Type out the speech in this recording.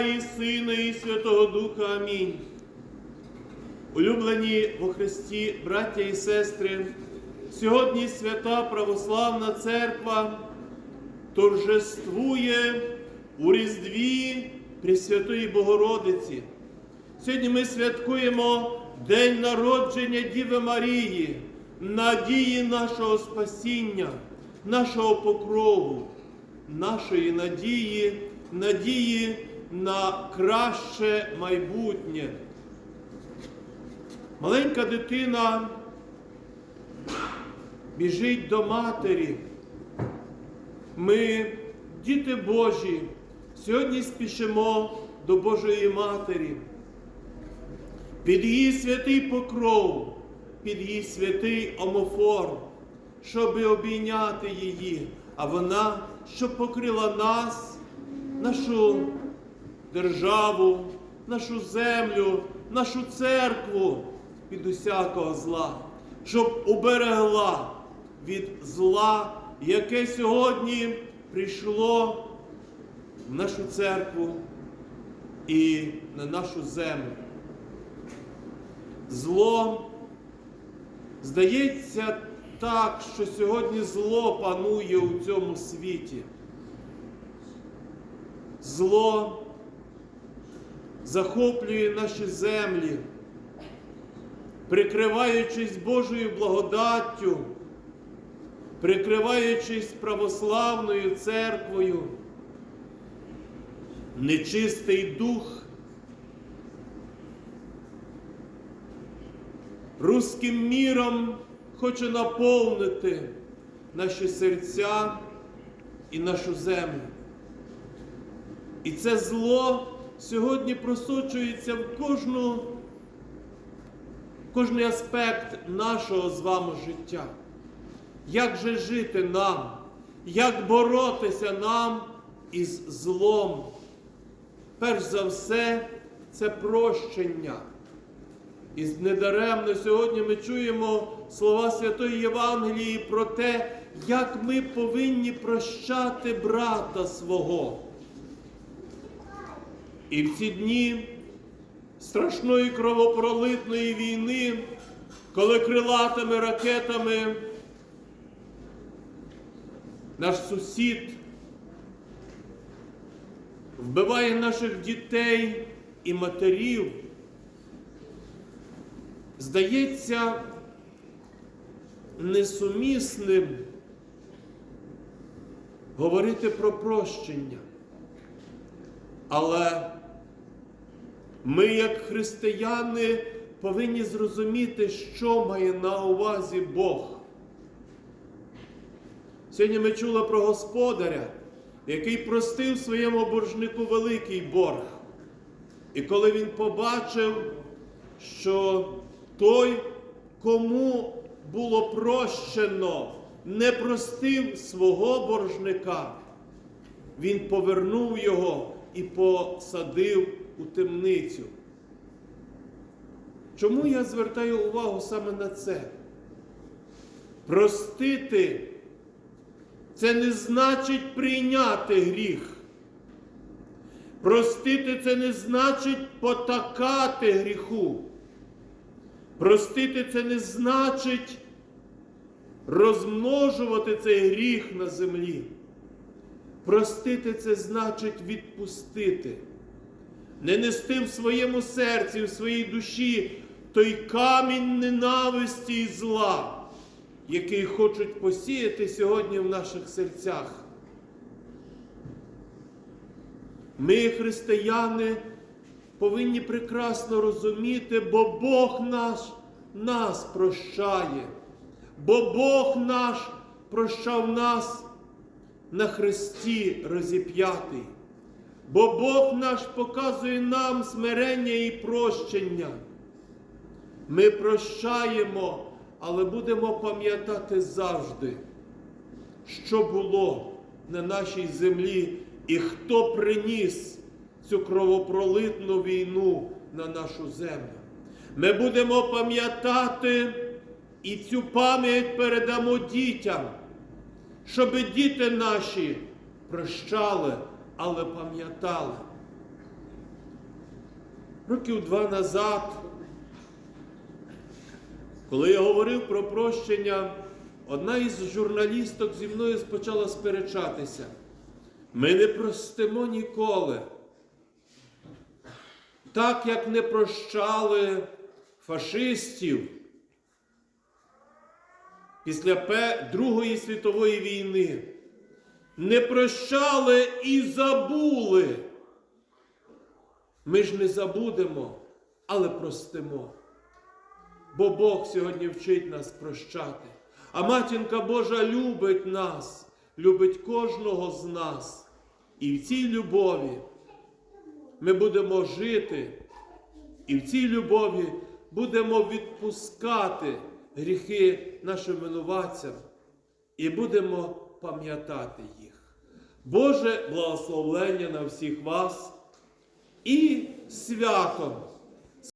і Сина, і Святого Духа. Амінь. Улюблені во Христі, браття і сестри, сьогодні свята Православна Церква торжествує у Різдві Пресвятої Богородиці. Сьогодні ми святкуємо День народження Діви Марії, надії нашого спасіння, нашого покрову, нашої надії, надії на краще майбутнє. Маленька дитина біжить до матері. Ми, діти Божі, сьогодні спішимо до Божої Матері. Під її святий покров, під її святий омофор, щоби обійняти її, а вона, щоб покрила нас, нашу державу, нашу землю, нашу церкву від усякого зла, щоб уберегла від зла, яке сьогодні прийшло в нашу церкву і на нашу землю. Зло здається так, що сьогодні зло панує у цьому світі. Зло захоплює наші землі, прикриваючись Божою благодаттю, прикриваючись православною церквою, нечистий дух, руським міром хоче наповнити наші серця і нашу землю. І це зло сьогодні просочується в кожну, кожний аспект нашого з вами життя. Як же жити нам? Як боротися нам із злом? Перш за все, це прощення. І недаремно сьогодні ми чуємо слова Святої Євангелії про те, як ми повинні прощати брата свого. І в ці дні страшної кровопролитної війни, коли крилатими ракетами наш сусід вбиває наших дітей і матерів, здається несумісним говорити про прощення. Але ми, як християни, повинні зрозуміти, що має на увазі Бог. Сьогодні ми чули про господаря, який простив своєму боржнику великий борг. І коли він побачив, що той, кому було прощено, не простив свого боржника, він повернув його і посадив у темницю. Чому я звертаю увагу саме на це? Простити це не значить прийняти гріх. Простити це не значить потакати гріху. Простити це не значить розмножувати цей гріх на землі. Простити це значить відпустити, не нести в своєму серці, в своїй душі той камінь ненависті і зла, який хочуть посіяти сьогодні в наших серцях. Ми, християни, повинні прекрасно розуміти, бо Бог наш нас прощає, бо Бог наш прощав нас на Христі розіп'ятий. Бо Бог наш показує нам смирення і прощення. Ми прощаємо, але будемо пам'ятати завжди, що було на нашій землі і хто приніс цю кровопролитну війну на нашу землю. Ми будемо пам'ятати і цю пам'ять передамо дітям щоб діти наші прощали, але пам'ятали. років два назад, коли я говорив про прощення, одна із журналісток зі мною почала сперечатися. Ми не простимо ніколи. Так як не прощали фашистів після Другої світової війни, не прощали і забули. Ми ж не забудемо, але простимо. Бо Бог сьогодні вчить нас прощати. А матінка Божа любить нас, любить кожного з нас. І в цій любові ми будемо жити, і в цій любові будемо відпускати гріхи нашим винуватцям і будемо пам'ятати їх. Боже благословлення на всіх вас і святом